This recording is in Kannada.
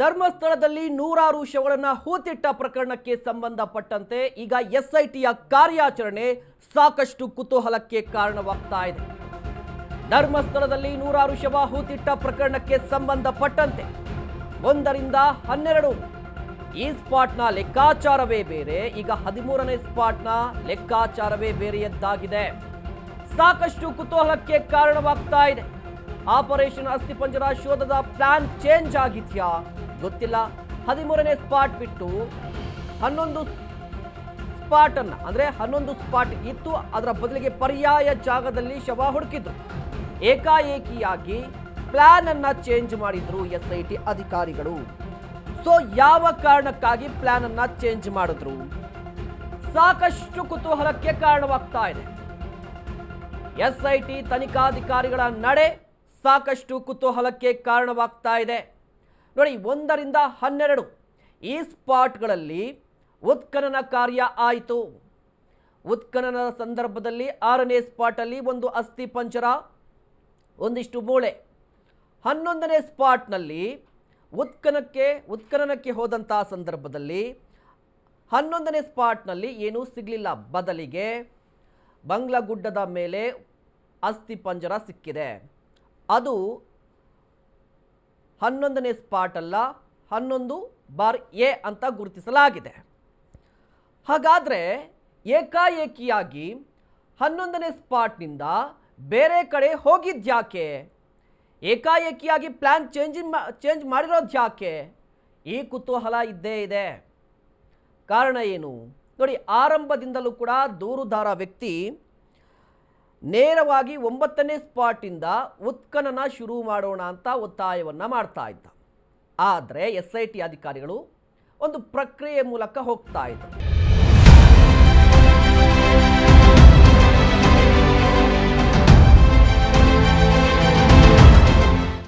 ಧರ್ಮಸ್ಥಳದಲ್ಲಿ ನೂರಾರು ಶವಗಳನ್ನ ಹೂತಿಟ್ಟ ಪ್ರಕರಣಕ್ಕೆ ಸಂಬಂಧಪಟ್ಟಂತೆ ಈಗ ಎಸ್ಐಟಿಯ ಕಾರ್ಯಾಚರಣೆ ಸಾಕಷ್ಟು ಕುತೂಹಲಕ್ಕೆ ಕಾರಣವಾಗ್ತಾ ಇದೆ. ಧರ್ಮಸ್ಥಳದಲ್ಲಿ ನೂರಾರು ಶವ ಹೂತಿಟ್ಟ ಪ್ರಕರಣಕ್ಕೆ ಸಂಬಂಧಪಟ್ಟಂತೆ ಒಂದರಿಂದ ಹನ್ನೆರಡು. ಈ ಸ್ಪಾಟ್ನ ಲೆಕ್ಕಾಚಾರವೇ ಬೇರೆ, ಈಗ ಹದಿಮೂರನೇ ಸ್ಪಾಟ್ನ ಲೆಕ್ಕಾಚಾರವೇ ಬೇರೆಯದ್ದಾಗಿದೆ. ಸಾಕಷ್ಟು ಕುತೂಹಲಕ್ಕೆ ಕಾರಣವಾಗ್ತಾ ಇದೆ. ಆಪರೇಷನ್ ಅಸ್ಥಿಪಂಜರ ಶೋಧದ ಪ್ಲಾನ್ ಚೇಂಜ್ ಆಗಿದ್ಯಾ ಗೊತ್ತಿಲ್ಲ. ಹದಿಮೂರನೇ ಸ್ಪಾಟ್ ಬಿಟ್ಟು ಹನ್ನೊಂದು ಸ್ಪಾಟ್ ಅನ್ನ ಅಂದ್ರೆ ಹನ್ನೊಂದು ಸ್ಪಾಟ್ ಇತ್ತು, ಅದರ ಬದಲಿಗೆ ಪರ್ಯಾಯ ಜಾಗದಲ್ಲಿ ಶವ ಹುಡುಕಿದ್ರು. ಏಕಾಏಕಿಯಾಗಿ ಪ್ಲಾನ್ ಅನ್ನ ಚೇಂಜ್ ಮಾಡಿದ್ರು ಎಸ್ ಐ ಟಿ ಅಧಿಕಾರಿಗಳು. ಸೊ, ಯಾವ ಕಾರಣಕ್ಕಾಗಿ ಪ್ಲಾನ್ ಅನ್ನ ಚೇಂಜ್ ಮಾಡಿದ್ರು? ಸಾಕಷ್ಟು ಕುತೂಹಲಕ್ಕೆ ಕಾರಣವಾಗ್ತಾ ಇದೆ. ಎಸ್ಐಟಿ ತನಿಖಾಧಿಕಾರಿಗಳ ನಡೆ ಸಾಕಷ್ಟು ಕುತೂಹಲಕ್ಕೆ ಕಾರಣವಾಗ್ತಾ ಇದೆ. ನೋಡಿ, ಒಂದರಿಂದ ಹನ್ನೆರಡು ಈ ಸ್ಪಾಟ್ಗಳಲ್ಲಿ ಉತ್ಖನನ ಕಾರ್ಯ ಆಯಿತು. ಉತ್ಖನನ ಸಂದರ್ಭದಲ್ಲಿ ಆರನೇ ಸ್ಪಾಟಲ್ಲಿ ಒಂದು ಅಸ್ಥಿ ಪಂಜರ, ಒಂದಿಷ್ಟು ಮೂಳೆ. ಹನ್ನೊಂದನೇ ಸ್ಪಾಟ್ನಲ್ಲಿ ಉತ್ಖನಕ್ಕೆ, ಉತ್ಖನನಕ್ಕೆ ಹೋದಂತಹ ಸಂದರ್ಭದಲ್ಲಿ ಹನ್ನೊಂದನೇ ಸ್ಪಾಟ್ನಲ್ಲಿ ಏನೂ ಸಿಗಲಿಲ್ಲ. ಬದಲಿಗೆ ಬಂಗ್ಲಗುಡ್ಡದ ಮೇಲೆ ಅಸ್ಥಿ ಪಂಜರ ಸಿಕ್ಕಿದೆ. ಅದು ಹನ್ನೊಂದನೇ ಸ್ಪಾಟ್ ಅಲ್ಲ, ಹನ್ನೊಂದು ಬಾರ್ ಎ ಅಂತ ಗುರುತಿಸಲಾಗಿದೆ. ಹಾಗಾದರೆ ಏಕಾಏಕಿಯಾಗಿ ಹನ್ನೊಂದನೇ ಸ್ಪಾಟ್ನಿಂದ ಬೇರೆ ಕಡೆ ಹೋಗಿದ್ಯಾಕೆ ಏಕಾಏಕಿಯಾಗಿ ಪ್ಲ್ಯಾನ್ ಚೇಂಜ್ ಚೇಂಜ್ ಮಾಡಿರೋದು ಯಾಕೆ? ಈ ಕುತೂಹಲ ಇದ್ದೇ ಇದೆ. ಕಾರಣ ಏನು? ನೋಡಿ, ಆರಂಭದಿಂದಲೂ ಕೂಡ ದೂರುದಾರ ವ್ಯಕ್ತಿ ನೇರವಾಗಿ ಒಂಬತ್ತನೇ ಸ್ಪಾಟಿಂದ ಉತ್ಖನನ ಶುರು ಮಾಡೋಣ ಅಂತ ಒತ್ತಾಯವನ್ನು ಮಾಡ್ತಾ ಇದ್ದ. ಆದರೆ ಎಸ್ ಐ ಟಿ ಅಧಿಕಾರಿಗಳು ಒಂದು ಪ್ರಕ್ರಿಯೆ ಮೂಲಕ ಹೋಗ್ತಾ ಇದ್ದರು